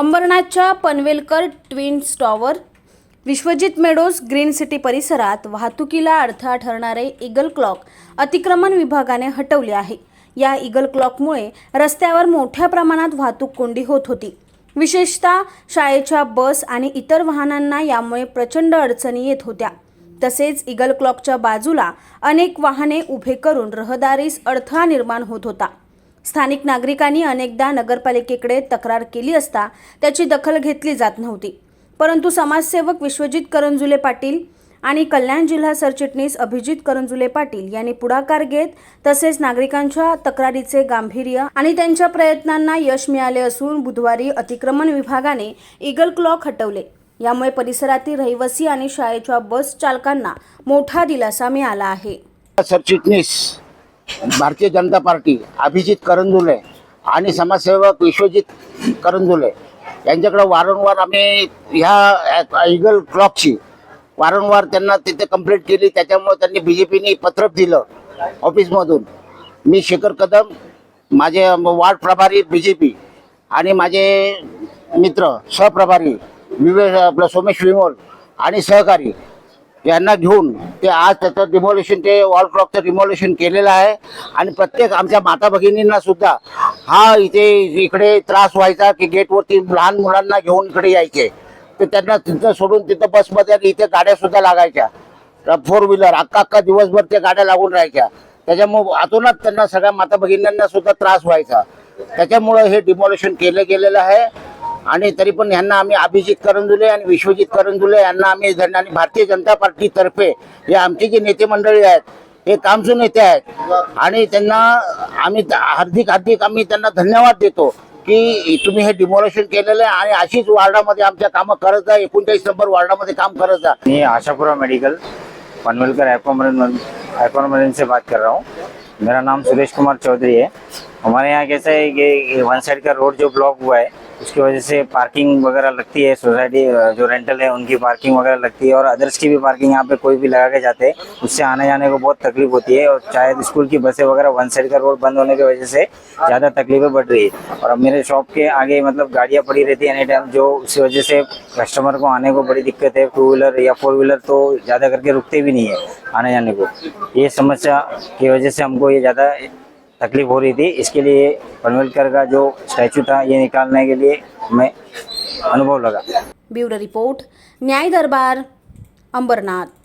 अंबरनाथच्या Panvelkar twin tower Vishwajit meadows green city परिसरात वाहतुकीला अडथळा ठरणारे इगल क्लॉक अतिक्रमण विभागाने हटवले आहे. या इगल क्लॉकमुळे रस्त्यावर मोठ्या प्रमाणात वाहतूक कोंडी होत होती. विशेषतः शाळेच्या बस आणि इतर वाहनांना यामुळे प्रचंड अडचणी येत होत्या. तसेच इगल क्लॉकच्या बाजूला अनेक वाहने उभे करून रहदारीस अडथळा निर्माण होत होता. स्थानिक नागरिकांनी अनेकदा नगरपालिकेकडे तक्रार केली असता त्याची दखल घेतली जात नव्हती. परंतु समाजसेवक विश्वजित करंजुले पाटील आणि कल्याण जिल्हा सरचिटणीस अभिजित करंजुले पाटील यांनी पुढाकार घेत तसेच नागरिकांच्या तक्रारीचे गांभीर्य आणि त्यांच्या प्रयत्नांना यश मिळाले असून बुधवारी अतिक्रमण विभागाने इगल क्लॉक हटवले. यामुळे परिसरातील रहिवासी आणि शाळेच्या बस चालकांना मोठा दिलासा मिळाला आहे. सरचिटणीस भारतीय जनता पार्टी अभिजित करंजुले आणि समाजसेवक विश्वजित करंजुले यांच्याकडे वारंवार आम्ही ह्या इगल क्लॉकची वारंवार त्यांना तिथे कंप्लेंट केली. त्याच्यामुळे त्यांनी बी जे पीने पत्र दिलं ऑफिसमधून. मी शेखर कदम माझे वार्ड प्रभारी बी जे पी आणि माझे मित्र सहप्रभारी विवेक आपलं सोमेश विमोल आणि सहकारी यांना घेऊन ते आज त्याचं डिमोलेशन ते वॉल क्लॉकचं डिमोलेशन केलेलं आहे. आणि प्रत्येक आमच्या माता भगिनींना सुद्धा हा इथे इकडे त्रास व्हायचा की गेटवरती लहान मुलांना घेऊन इकडे यायचे. तर त्यांना तिथं सोडून तिथं बसमध्ये आणि इथे गाड्या सुद्धा लागायच्या. फोर व्हीलर अख्खा अख्खा दिवसभर त्या गाड्या लागून राहायच्या. त्याच्यामुळं आतोनात त्यांना सगळ्या माता भगिनींना सुद्धा त्रास व्हायचा. त्याच्यामुळं हे डिमोलेशन केलं गेलेलं आहे. आणि तरी पण यांना आम्ही अभिजित करंजुले आणि विश्वजित करंजुले यांना आम्ही आणि भारतीय जनता पार्टीतर्फे हे आमचे जे नेते मंडळी आहेत हे कामसू नेते आहेत. आणि त्यांना आम्ही हार्दिक हार्दिक आम्ही त्यांना धन्यवाद देतो की तुम्ही हे डिमोलेशन केलेलं आहे आणि अशीच वार्डामध्ये आमच्या कामं करत जा एकोणचाळीस नंबर वार्डामध्ये काम करत जा. मी आशापुरा मेडिकल पनवेलकर एकोमरन एकोमरन से बात कर रहा हूँ. मेरा नाम सुरेश कुमार चौधरी है. हमारे यहाँ कैसा है कि वन साइड का रोड जो ब्लॉक हुआ है उसकी वजह से पार्किंग वगैरह लगती है, सोसाइटी जो रेंटल है, उनकी पार्किंग वगैरह लगती है और अदर्स की भी पार्किंग यहाँ पे कोई भी लगा के जाते हैं, उससे आने जाने को बहुत तकलीफ़ होती है और शायद स्कूल की बसें वगैरह वन साइड का रोड बंद होने की वजह से ज़्यादा तकलीफें बढ़ रही है। और अब मेरे शॉप के आगे मतलब गाड़ियाँ पड़ी रहती है एनी टाइम जो उसकी वजह से कस्टमर को आने को बड़ी दिक्कत है टू व्हीलर या फोर व्हीलर तो ज़्यादा करके रुकते भी नहीं है आने जाने को। ये समस्या की वजह से हमको ये ज़्यादा तकलीफ हो रही थी। इसके लिए पनवेलकर का जो स्टैचू था ये निकालने के लिए मैं अनुभव लगा। ब्यूरो रिपोर्ट न्याय दरबार अंबरनाथ।